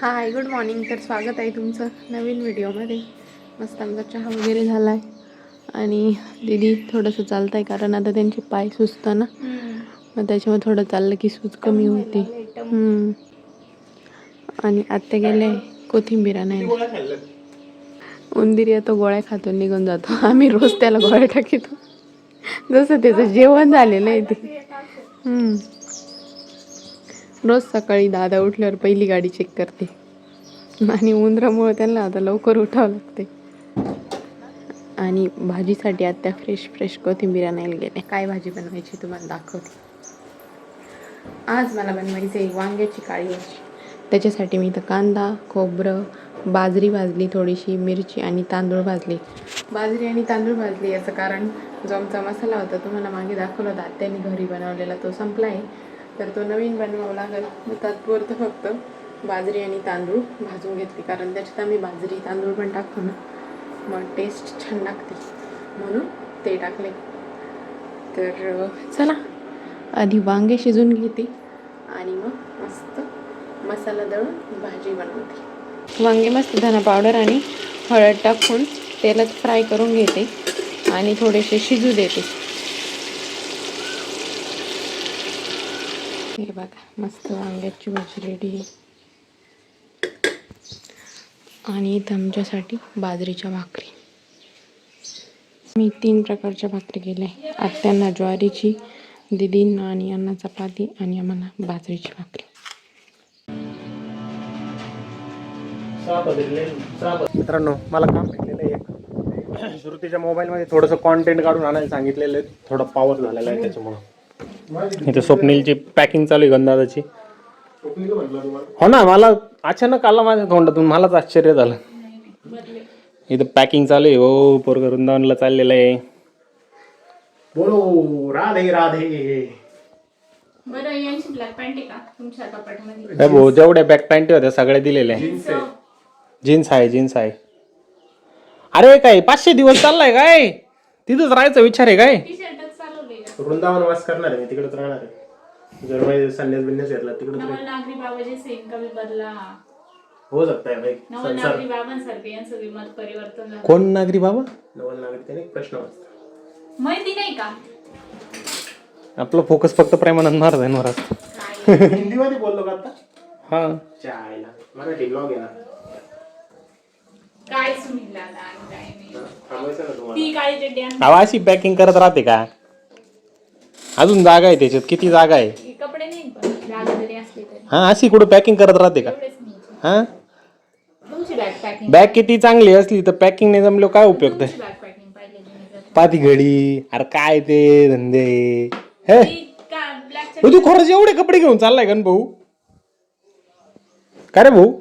Hi good morning तर स्वागत आहे तुमचं नवीन व्हिडिओमध्ये मस्त आमचा चहा वगैरे झाला आहे आणि दीदी थोडंसं चालत आहे कारण आता त्यांचे पाय सुचतं ना. मग त्याच्यामुळे थोडं चाललं की सूज कमी होते. हम्म. आणि आत्या गेले कोथिंबीर नाही उंदीर येतो गोळ्या खातो निघून जातो. आम्ही रोज त्याला गोळ्या टाकीतो. जसं त्याचं जेवण झालेलं आहे ते. हम्म. रोज सकाळी दादा उठल्यावर पहिली गाडी चेक करते. आणि उंदरामुळे त्यांना आता लवकर उठावं लागते आणि भाजीसाठी आत्ता फ्रेश फ्रेश कोथिंबीर आणायला गेले काय भाजी बनवायची तुम्हाला दाखवते. आज मला बनवायची आहे वांग्याची काळी भाजी. त्याच्यासाठी मी इथं कांदा खोबरं बाजरी भाजली थोडीशी मिरची आणि तांदूळ भाजले. बाजरी आणि तांदूळ भाजले याचं कारण जो आमचा मसाला होता तुम्हाला मागे दाखवला होता. त्यांनी घरी बनवलेला तो संपला आहे तर तो नवीन बनवावा लागेल मग तात्पुरतं फक्त बाजरी आणि तांदूळ भाजून घेतली. कारण त्याच्यात आम्ही बाजरी तांदूळ पण टाकतो ना. मग टेस्ट छान लागते. म्हणून ते टाकले. तर चला. आधी वांगे शिजून घेते आणि मग मस्त मसाला दळून भाजी बनवते. वांगे मस्त धना पावडर आणि हळद टाकून तेलात फ्राय करून घेते आणि थोडेसे शिजू देते. तर बघा मस्त वांग्याची भाजी रेडी आहे. आणि इथं आमच्यासाठी बाजरीच्या भाकरी. मी तीन प्रकारच्या भाकरी केल्या आत्यांना ज्वारीची दिदींना आणि यांना चपाती आणि आम्हाला बाजरीची भाकरी. मित्रांनो मला काम भेटलेलं आहे एक. श्रुतीच्या मोबाईलमध्ये थोडंसं कॉन्टेंट काढून आणायला सांगितलेलं आहे. थोडा पावर झालेला आहे त्याच्यामुळं. इथे स्वप्नीलची पॅकिंग चालू आहे गंधाची हो ना मला अचानक आला माझ्या तोंडातून मलाच आश्चर्य झालं. इथं पॅकिंग चालू आहे. हो पोरग वृंदावनला चाललेलं आहे. बोलो राधे राधे. बरं यांची ब्लॅक पॅन्ट आहे का तुमच्या कपाटामध्ये? काय भाऊ जेवढ्या बॅक पॅन्ट होत्या सगळ्या दिलेल्या आहे. जीन्स आहे. जीन्स आहे अरे काय पाचशे दिवस चाललाय काय? तिथंच राहायचा विचार आहे काय? टी शर्टच चालवलेलं वृंदावन वास करणार आहे मी तिकडेच राहणार आहे. जर माझे संन्यास बिन्यास घेतला तिकडेच नवल नागरी बाबाचे सेम कमी बदला हो सकता है भाई नवल नागरी बाबांसारखे यांचं विमत परिवर्तन झालं. कोण नागरी बाबा? नवल नागरी त्याने एक प्रश्न वाचता माहिती नाही का? आपला फोकस फक्त प्रेमानंद महाराजांवर असतो काय हिंदीमध्ये बोललो का आता? हा. चायला. मराठी ब्लॉग आहे ना? काय आणि काय नाही. थांबायचं ना तुम्हाला. ती काळी चड्डी आणि अहो, अशी पॅकिंग करत राहते का? अजून जागा आहे त्याच्यात. किती जागा आहे? हे कपडे नाही पण जागा जरी असली तरी. हा अशी कुठं पॅकिंग करत राहते का? एवढेच नाही. हा? तुमची बॅग पॅकिंग बॅग किती चांगली असली तर पॅकिंग नाही जमलो काय उपयोग तुमची बॅग पॅकिंग पाहिजे पाती घडी अरे काय ते धंदे? हे? ती का ब्लॅक तू खरंच एवढे कपडे घेऊन चाललाय का न भाऊ? काय रे भाऊ?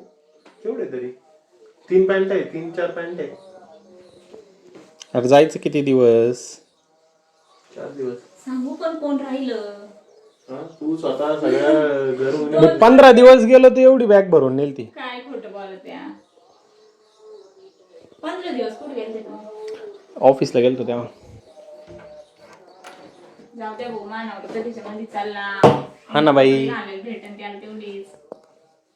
एवढे तरी? तीन पॅन्ट आहे तीन चार पॅन्ट आहे. अरे जायचं किती दिवस? चार दिवस. सांगू पण कोण राहिलं? तू स्वतः सगळ्या पंधरा दिवस गेलो तर एवढी बॅग भरून नेल ती काय खोटं बोलत या पंधरा दिवस कुठे गेले ऑफिसला गेलतो तेव्हा. जाऊ द्या भाऊ मानावर कधीच्या मध्ये चालला. हा ना बाई. घालेल भेटन त्याला तेवढीच.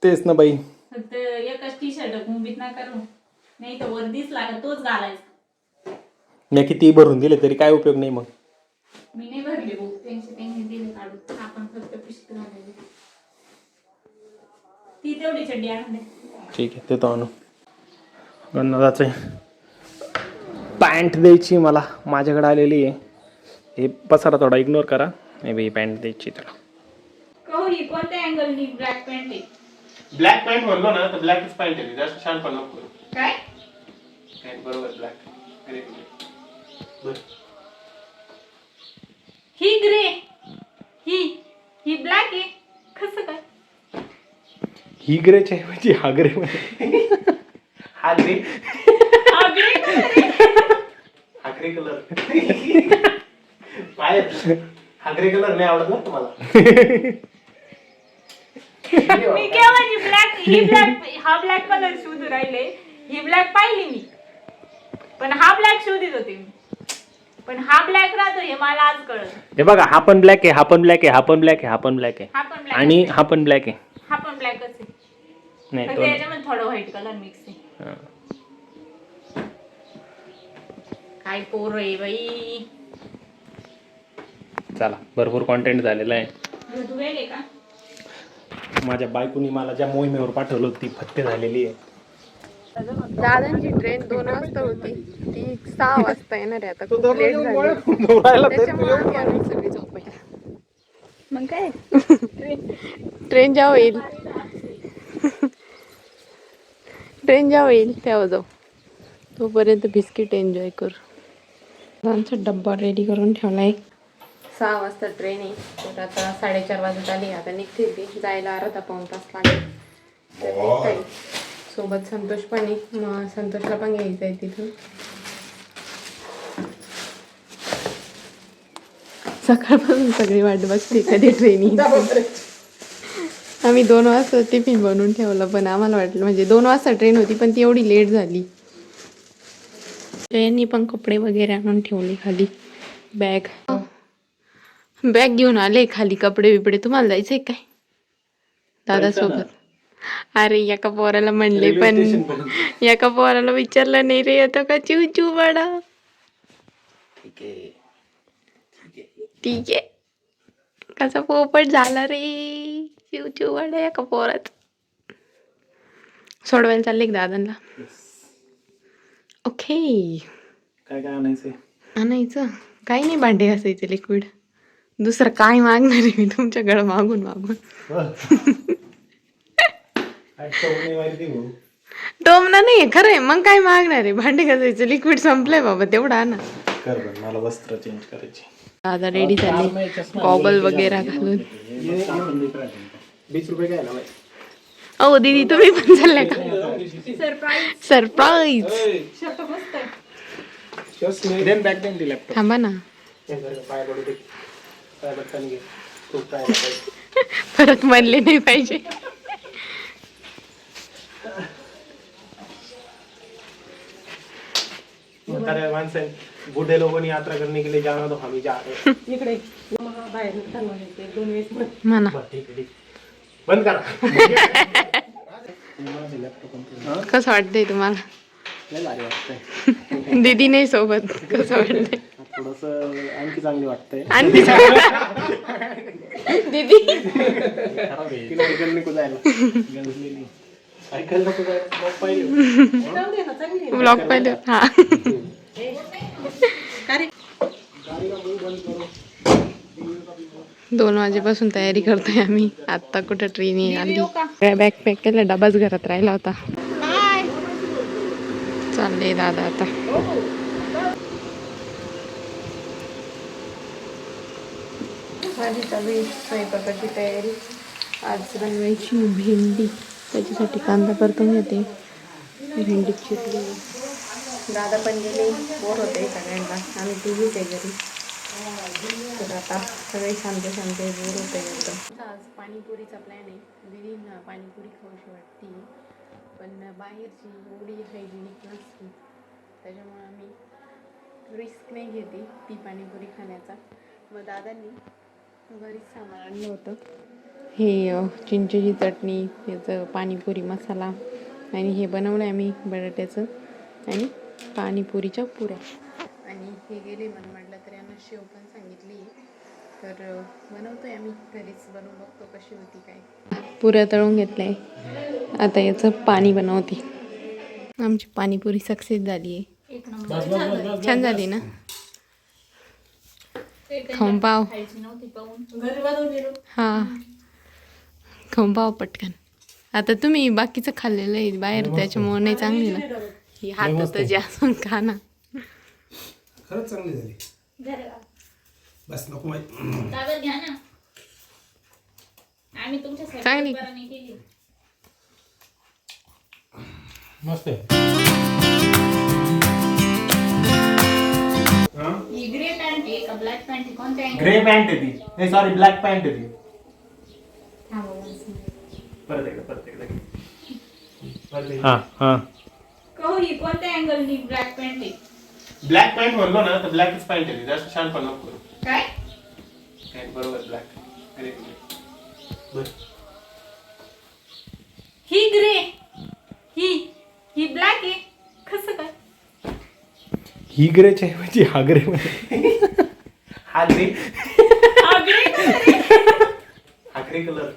तेच ना बाई. फक्त एकच टी शर्ट मुंबईत ना करू. नाही तर वर दिसला का तोच घालायचा. मी किती भरून दिले तरी काय उपयोग नाही मग मी नाही भरले भाऊ त्यांचे त्यांनी दिले काढून आपण फक्त पिशत घालायची ती तेवढी चड्डी आणून दे. ठीक आहे देतो आणू. गन्नादाचे पॅन्ट द्यायची मला माझ्याकडे आलेली आहे. हे पसारा थोडा इग्नोर करा नाही बाई पॅन्ट द्यायची त्याला. कहो ही कोणत्या अँगलनी ब्लॅक पॅन्ट आहे? ब्लॅक पॅन्ट म्हणलो ना तर ब्लॅकच पॅन्ट आहे जास्त छान पण नको काय? पॅन्ट बरोबर ब्लॅक ही ग्रे ही ही ब्लॅक आहे. ही ग्रेच आहे म्हणजे हा ग्रे हा ग्रे हा ग्रे हा ग्रे कलर. काय हा ग्रे कलर नाही आवडत ना तुम्हाला? मी केव्हाची ब्लॅक ही ब्लॅक हा ब्लॅक कलर राहिले. ही ब्लॅक पाहिली मी. पण हा ब्लॅक शोधित होते मी. पण हा ब्लॅक राहतो हे मला आज कळत हे बघा हा पण ब्लॅक आहे हा पण ब्लॅक आहे हा पण ब्लॅक आहे हा पण ब्लॅक आहे. हा पण ब्लॅक आणि हा पण ब्लॅक आहे. हा पण ब्लॅकच आहे. नाही फक्त दोन. याच्यामध्ये थोडं व्हाईट कलर मिक्स आहे. हा. काय पोर आहे बाई. चला भरपूर कॉन्टेंट झालेला आहे. तू गेले का? माझ्या बायकोनी मला ज्या मोहिमेवर पाठवलं होतं ती फत्ते झालेली आहे. दादांची ट्रेन दोन वाजता होती. ती सहा वाजता येणार आहे आता. खूप लेट झाली. त्याच्यामुळे आम्ही आम्ही सगळी झोपायला. मग काय? ट्रेन जेव्हा येईल. ट्रेन जेव्हा येईल तेव्हा जाऊ. तोपर्यंत बिस्किट एन्जॉय करू. आमचा डब्बा रेडी करून ठेवला आहे सहा वाजता ट्रेन आहे. तर आता साडेचार वाजत आली. आता निघते ती जायला अर्धा पाऊन तास लागेल. सोबत संतोष पण आहे. मग संतोषला पण घ्यायचं आहे तिथून. सकाळपासून सगळी वाट बघते कधी ट्रेन आम्ही दोन वाजता टिफिन बनवून ठेवलं पण आम्हाला वाटलं म्हणजे दोन वाजता ट्रेन होती पण ती एवढी लेट झाली. यांनी पण कपडे वगैरे आणून ठेवले खाली. बॅग बॅग घेऊन आले खाली कपडे बिपडे. तुम्हाला जायचंय काय? दादासोबत. अरे एका पोराला म्हणले पण एका पोराला विचारलं नाही रे आता का? चिव चिव बडा ठीक आहे. कसा पोपट झाला रे? चिव चिव बडा एका पोरात सोडवायला चालले का दादांना? ओके काय आणायचं. काही नाही भांडे घासायचे लिक्विड दुसरं काय मागणार आहे मी तुमच्याकडे मागून मागून? टोमना नाही खरं आहे मग काय मागणार आहे? भांडे घासायचं लिक्विड संपलंय बाबा तेवढा बरं, मला वस्त्र चेंज करायची. दादा रेडी झाले. गॉगल वगैरे घालून? ओ दीदी तुम्ही पण चालल्या का? सरप्राईज थांबा ना. परत म्हणले नाही पाहिजे. माणसं बूढ़े लोगों ने यात्रा करने के लिए जाना तो हम ही जा रहे हैं. म्हणा. बरं, ठीक आहे ठीक आहे. बंद करा. कसं वाटतंय तुम्हाला? लय भारी वाटतंय दीदी नाही सोबत. कसं वाटतंय? थोडस आणखी चांगली वाटतंय. आणखी दीदी. तिला ऐकायला नको जायला गंजलेली. ऐकायला नको जायला मग पाहिजे ब्लॉग पाहिले. हा. दोन वाजेपासून तयारी करतोय आम्ही. आता कुठं ट्रेन आली. बॅग पॅक केलं डबाच घरात राहिला होता. चालले दादा आता. माझी चालू आहे स्वयंपाकाची तयारी. आज बनवायची भेंडी. त्याच्यासाठी कांदा परतून घेते. भेंडी चिरली दादा पण गेले. बोर होते सगळ्यांना. आम्ही तिघीच आहे घरी. तर आता सगळे शांत शांत बोर होते एकदम. आज पाणीपुरीचा प्लॅन आहे. दिदींना पाणीपुरी खाऊशी वाटते. पण बाहेरची एवढी हायजेनिक नसते. त्याच्यामुळे आम्ही रिस्क नाही घेते ती पाणीपुरी खाण्याचा. मग दादांनी घरीच सामान आणलं होतं. हे चिंचेची चटणी याचं पाणीपुरी मसाला आणि हे बनवलं आहे आम्ही बटाट्याचं. आणि पाणीपुरीच्या पुऱ्या. आणि हे गेले मन म्हटलं तर यांना शेव पण सांगितली. तर बनवतोय आम्ही. घरीच बनवून बघतो कशी होती काय. पुऱ्या तळून घेतल्या. आता याचं पाणी बनवते. आमची पाणीपुरी सक्सेस झाली आहे. एक नंबर. छान झाली ना? खाऊन पाव. खायची नव्हती पाहून. हा. खाऊन पाव पटकन. आता तुम्ही बाकीचं खाल्लेलं आहे बाहेर त्याच्यामुळे नाही चांगली ना. ही हात जे असून खा ना खरंच चांगली झाली. बस नको माहीत. ताब्यात घ्या ना. आम्ही तुमच्यासाठी चांगली. केली. मस्त आहे. ही? ग्रे पॅन्ट आहे का ब्लॅक पॅन्ट आहे? कोणत्या आहे? ग्रे पॅन्ट आहे ती. नाही सॉरी ब्लॅक पॅन्ट आहे ती. थांबा. परत एकदा परत एकदा. हा हा. हो ही कोणत्या अँगलनी ब्लॅक पॅन्ट आहे? ब्लॅक पॅन्ट म्हणलो ना तर ब्लॅकच पॅन्ट आहे. जास्त छान पण नको काय? काय बरोबर ब्लॅक अरे बर. ही ग्रे ही ही ब्लॅक आहे. कसं काय? ही ग्रेच आहे म्हणजे हा ग्रे हा ग्रे हा ग्रे हा ग्रे कलर